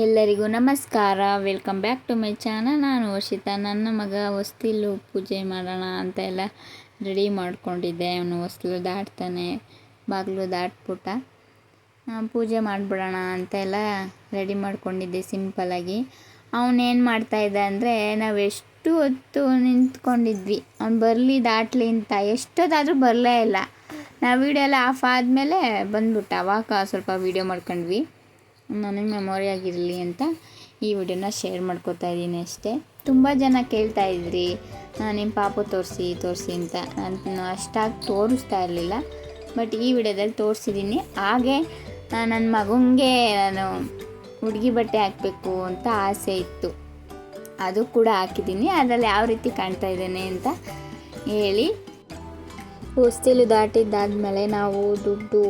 ಎಲ್ಲರಿಗೂ ನಮಸ್ಕಾರ. Welcome back to my channel ನಾನು ವರ್ಷಿತಾ. ನನ್ನ ಮಗ ಹೊಸ್ತಿಲು ಪೂಜೆ ಮಾಡೋಣ ಅಂತ ಎಲ್ಲ ರೆಡಿ ಮಾಡ್ಕೊಂಡಿದ್ದೆ. ಅವನು ಹೊಸ್ಲು ದಾಟ್ತಾನೆ, ಬಾಗಿಲು ದಾಟ್ಬಿಟ್ಟ. ಪೂಜೆ ಮಾಡಿಬಿಡೋಣ ಅಂತ ಎಲ್ಲ ರೆಡಿ ಮಾಡ್ಕೊಂಡಿದ್ದೆ ಸಿಂಪಲಾಗಿ ಅವನೇನು ಮಾಡ್ತಾಯಿದ್ದ ಅಂದರೆ, ನಾವು ಎಷ್ಟು ಹೊತ್ತು ನಿಂತ್ಕೊಂಡಿದ್ವಿ. ಅವ್ನು ಬರಲಿ ದಾಟ್ಲಿ ಅಂತ ಎಷ್ಟೊತ್ತಾದರೂ ಬರಲೇ ಇಲ್ಲ. ನಾವು ವೀಡಿಯೋ ಎಲ್ಲ ಆಫ್ ಆದಮೇಲೆ ಬಂದ್ಬಿಟ್ಟ. ಅವಾಗ ಸ್ವಲ್ಪ ವೀಡಿಯೋ ಮಾಡ್ಕೊಂಡ್ವಿ. ನನಗೆ ಮೆಮೊರಿ ಆಗಿರಲಿ ಅಂತ ಈ ವಿಡಿಯೋನ ಶೇರ್ ಮಾಡ್ಕೋತಾ ಇದ್ದೀನಿ ಅಷ್ಟೇ. ತುಂಬ ಜನ ಕೇಳ್ತಾ ಇದ್ರಿ ನಿಮ್ಮ ಪಾಪು ತೋರಿಸಿ ತೋರಿಸಿ ಅಂತ. ನಾನು ಅಷ್ಟಾಗಿ ತೋರಿಸ್ತಾ ಇರಲಿಲ್ಲ, ಬಟ್ ಈ ವಿಡಿಯೋದಲ್ಲಿ ತೋರಿಸಿದ್ದೀನಿ. ಹಾಗೆ ನನ್ನ ಮಗನಿಗೆ ನಾನು ಹುಡುಗಿ ಬಟ್ಟೆ ಹಾಕಬೇಕು ಅಂತ ಆಸೆ ಇತ್ತು. ಅದು ಕೂಡ ಹಾಕಿದ್ದೀನಿ. ಅದರಲ್ಲಿ ಯಾವ ರೀತಿ ಕಾಣ್ತಾ ಇದ್ದೇನೆ ಅಂತ ಹೇಳಿ. ಹೊಸ್ತಿಲು ದಾಟಿದ್ದಾದಮೇಲೆ ನಾವು ದುಡ್ಡು,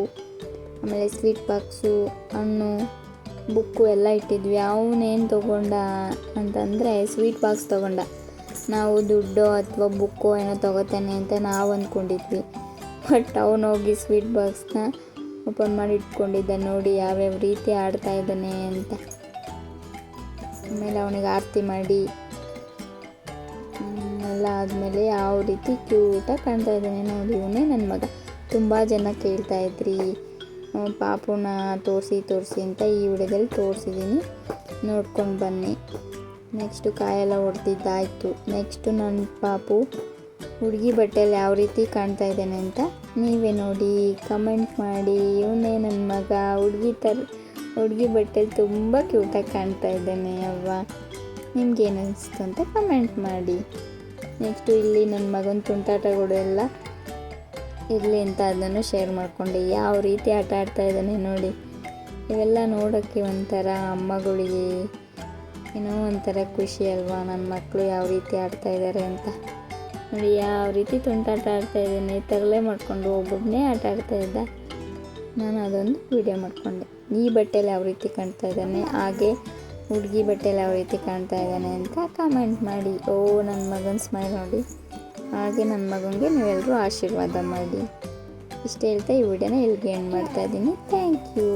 ಆಮೇಲೆ ಸ್ವೀಟ್ ಬಾಕ್ಸು, ಹಣ್ಣು ಬುಕ್ಕು ಎಲ್ಲ ಇಟ್ಟಿದ್ವಿ. ಅವನೇನು ತೊಗೊಂಡ ಅಂತಂದರೆ ಸ್ವೀಟ್ ಬಾಕ್ಸ್ ತೊಗೊಂಡ. ನಾವು ದುಡ್ಡು ಅಥವಾ ಬುಕ್ಕು ಏನೋ ತೊಗೋತಾನೆ ಅಂತ ನಾವು ಅಂದ್ಕೊಂಡಿದ್ವಿ ಬಟ್ ಅವನು ಹೋಗಿ ಸ್ವೀಟ್ ಬಾಕ್ಸ್ನ ಓಪನ್ ಮಾಡಿ ಇಟ್ಕೊಂಡಿದ್ದ. ನೋಡಿ ಯಾವ್ಯಾವ ರೀತಿ ಆಡ್ತಾ ಇದ್ದಾನೆ ಅಂತ. ಆಮೇಲೆ ಅವನಿಗೆ ಆರತಿ ಮಾಡಿ. ಎಲ್ಲ ಆದಮೇಲೆ ಯಾವ ರೀತಿ ಕ್ಯೂಟಾಗಿ ಕಾಣ್ತಾ ಇದ್ದಾನೆ ನೋಡಿ ಇವನೇ ನನ್ನ ಮಗ. ತುಂಬ ಜನ ಕೇಳ್ತಾ ಇದ್ರಿ. ಆ, ಪಾಪುನ ತೋರಿಸಿ ತೋರಿಸಿ ಅಂತ ಈ ವಿಡಿಯೋದಲ್ಲಿ ತೋರಿಸಿದ್ದೀನಿ. ನೋಡ್ಕೊಂಡು ಬನ್ನಿ. ನೆಕ್ಸ್ಟು ಕಾಯೆಲ್ಲ ಹೊಡೆದಿದ್ದಾಯಿತು ನೆಕ್ಸ್ಟು ನನ್ನ ಪಾಪು ಹುಡುಗಿ ಬಟ್ಟೆಯಲ್ಲಿ ಯಾವ ರೀತಿ ಕಾಣ್ತಾ ಇದ್ದಾನೆ ಅಂತ ನೀವೇ ನೋಡಿ. ಕಮೆಂಟ್ ಮಾಡಿ. ಇವನೇ ನನ್ನ ಮಗ. ಹುಡುಗಿ ಥರ ಹುಡುಗಿ ಬಟ್ಟೆಯಲ್ಲಿ ತುಂಬ ಕ್ಯೂಟಾಗಿ ಕಾಣ್ತಾ ಇದ್ದಾನೆ ಅವ್ವ. ನಿಮ್ಗೇನು ಅನಿಸ್ತು ಅಂತ ಕಮೆಂಟ್ ಮಾಡಿ. ನೆಕ್ಸ್ಟು ಇಲ್ಲಿ ನನ್ನ ಮಗನ ತುಂಟಾಟಗಳು ಎಲ್ಲ ಇರಲಿ ಅಂತ ಅದನ್ನು ಶೇರ್ ಮಾಡಿಕೊಂಡೆ. ಯಾವ ರೀತಿ ಆಟ ಆಡ್ತಾ ಇದ್ದಾನೆ ನೋಡಿ. ಇವೆಲ್ಲ ನೋಡೋಕ್ಕೆ ಒಂಥರ ಅಮ್ಮಗಳಿಗೆ ಏನೋ ಒಂಥರ ಖುಷಿ ಅಲ್ವಾ? ನನ್ನ ಮಕ್ಕಳು ಯಾವ ರೀತಿ ಆಡ್ತಾ ಇದ್ದಾರೆ ಅಂತ. ನೋಡಿ, ಯಾವ ರೀತಿ ತುಂಟಾಟ ಆಡ್ತಾ ಇದ್ದಾನೆ. ತಗಲೆ ಮಾಡಿಕೊಂಡು ಒಬ್ಬೊಬ್ಬನೇ ಆಟ ಆಡ್ತಾ ಇದ್ದ. ನಾನು ಅದೊಂದು ವಿಡಿಯೋ ಮಾಡಿಕೊಂಡೆ. ಈ ಬಟ್ಟೆಲಿ ಯಾವ ರೀತಿ ಕಾಣ್ತಾ ಇದ್ದಾನೆ? ಹಾಗೆ ಹುಡುಗಿ ಬಟ್ಟೆಲಿ ಯಾವ ರೀತಿ ಕಾಣ್ತಾ ಇದ್ದಾನೆ ಅಂತ ಕಮೆಂಟ್ ಮಾಡಿ. ಓ ನನ್ನ ಮಗನ ಸ್ಮೈಲ್ ನೋಡಿ. ಹಾಗೆ ನನ್ನ ಮಗನಿಗೆ ನೀವೆಲ್ಲರೂ ಆಶೀರ್ವಾದ ಮಾಡಿ. ಇಷ್ಟು ಹೇಳ್ತಾ ಈ ವಿಡಿಯೋನ ಇಲ್ಲಿಗೆ ಎಂಡ್ ಮಾಡ್ತಾ ಇದ್ದೀನಿ. Thank you